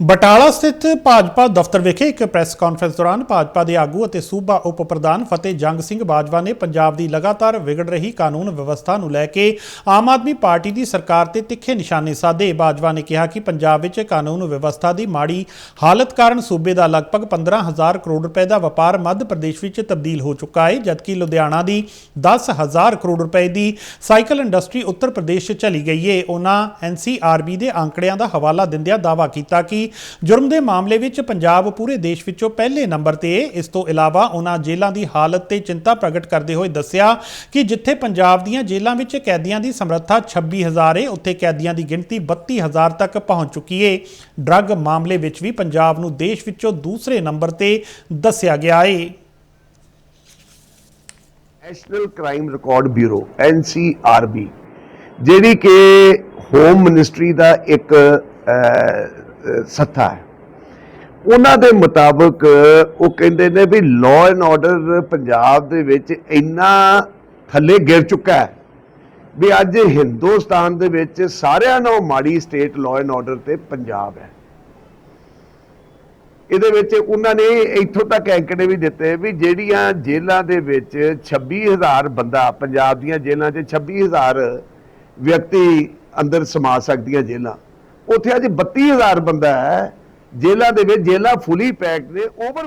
ਬਟਾਲਾ ਸਥਿਤ ਭਾਜਪਾ ਦਫ਼ਤਰ ਵਿਖੇ ਇੱਕ ਪ੍ਰੈਸ ਕਾਨਫਰੰਸ ਦੌਰਾਨ ਭਾਜਪਾ ਦੇ ਆਗੂ ਅਤੇ ਸੂਬਾ ਉਪ ਪ੍ਰਧਾਨ ਫਤਿਹ ਜੰਗ ਸਿੰਘ ਬਾਜਵਾ ਨੇ ਪੰਜਾਬ ਦੀ ਲਗਾਤਾਰ ਵਿਗੜ ਰਹੀ ਕਾਨੂੰਨ ਵਿਵਸਥਾ ਨੂੰ ਲੈ ਕੇ ਆਮ ਆਦਮੀ ਪਾਰਟੀ ਦੀ ਸਰਕਾਰ ਤੇ ਤਿੱਖੇ ਨਿਸ਼ਾਨੇ ਸਾਧੇ। ਬਾਜਵਾ ਨੇ ਕਿਹਾ ਕਿ ਪੰਜਾਬ ਵਿੱਚ ਕਾਨੂੰਨ ਵਿਵਸਥਾ ਦੀ ਮਾੜੀ ਹਾਲਤ ਕਾਰਨ ਸੂਬੇ ਦਾ ਲਗਭਗ 15000 ਕਰੋੜ ਰੁਪਏ ਦਾ ਵਪਾਰ ਮੱਧ ਪ੍ਰਦੇਸ਼ ਵਿੱਚ ਤਬਦੀਲ ਹੋ ਚੁੱਕਾ ਹੈ, ਜਦਕਿ ਲੁਧਿਆਣਾ ਦੀ 10000 ਕਰੋੜ ਰੁਪਏ ਦੀ ਸਾਈਕਲ ਇੰਡਸਟਰੀ ਉੱਤਰ ਪ੍ਰਦੇਸ਼ ਚਲੀ ਗਈ ਹੈ ਉਹਨਾਂ ਐਨਸੀਆਰਬੀ ਦੇ ਅੰਕੜਿਆਂ ਦਾ ਹਵਾਲਾ ਦਿੰਦਿਆਂ ਦਾਅਵਾ ਕੀਤਾ ਕਿ ਜੁਰਮ ਦੇ ਮਾਮਲੇ ਵਿੱਚ ਪੰਜਾਬ ਪੂਰੇ ਦੇਸ਼ ਵਿੱਚੋਂ ਪਹਿਲੇ ਨੰਬਰ ਤੇ ਹੈ। ਇਸ ਤੋਂ ਇਲਾਵਾ ਉਹਨਾਂ ਜੇਲ੍ਹਾਂ ਦੀ ਹਾਲਤ ਤੇ ਚਿੰਤਾ ਪ੍ਰਗਟ ਕਰਦੇ ਹੋਏ ਦੱਸਿਆ ਕਿ ਜਿੱਥੇ ਪੰਜਾਬ ਦੀਆਂ ਜੇਲ੍ਹਾਂ ਵਿੱਚ ਕੈਦੀਆਂ ਦੀ ਸਮਰੱਥਾ 26000 ਹੈ ਉੱਥੇ ਕੈਦੀਆਂ ਦੀ ਗਿਣਤੀ 32000 ਤੱਕ ਪਹੁੰਚ ਚੁੱਕੀ ਹੈ। ਡਰੱਗ ਮਾਮਲੇ ਵਿੱਚ ਵੀ ਪੰਜਾਬ ਨੂੰ ਦੇਸ਼ ਵਿੱਚੋਂ ਦੂਸਰੇ ਨੰਬਰ ਤੇ ਦੱਸਿਆ ਗਿਆ ਹੈ। National crime record bureau NCRB ਜਿਹੜੀ ਕਿ ਹੋਮ ਮਿਨਿਸਟਰੀ ਦਾ ਇੱਕ ਅਹ, ਸੱਥਾ ਹੈ। ਉਹਨਾਂ ਦੇ ਮੁਤਾਬਕ ਉਹ ਕਹਿੰਦੇ ਨੇ ਵੀ ਲਾਅ ਐਂਡ ਆਰਡਰ ਪੰਜਾਬ ਦੇ ਵਿੱਚ ਇੰਨਾ ਥੱਲੇ ਗਿਰ ਚੁੱਕਾ ਹੈ ਵੀ ਅੱਜ ਹਿੰਦੁਸਤਾਨ ਦੇ ਵਿੱਚ ਸਾਰਿਆਂ ਨਾਲੋਂ ਮਾੜੀ ਸਟੇਟ ਲਾਅ ਐਂਡ ਆਰਡਰ ਤੇ ਪੰਜਾਬ ਹੈ। ਇਹਦੇ ਵਿੱਚ ਉਹਨਾਂ ਨੇ ਇੱਥੋਂ ਤੱਕ ਅੰਕੜੇ ਵੀ ਦਿੱਤੇ ਵੀ ਜਿਹੜੀਆਂ ਜੇਲ੍ਹਾਂ ਦੇ ਵਿੱਚ 26000 ਬੰਦਾ, ਪੰਜਾਬ ਦੀਆਂ ਜੇਲ੍ਹਾਂ 'ਚ 26000 ਵਿਅਕਤੀ ਅੰਦਰ ਸਮਾ ਸਕਦੀਆਂ ਜੇਲ੍ਹਾਂ। ਉੱਥੇ ਅੱਜ 32000 ਬੰਦਾ ਹੈ ਜੇਲ੍ਹਾਂ ਦੇ ਵਿੱਚ ਜੇਲ੍ਹਾਂ ਫੁੱਲੀ ਪੈਕਡ ਨੇ ਓਵਰ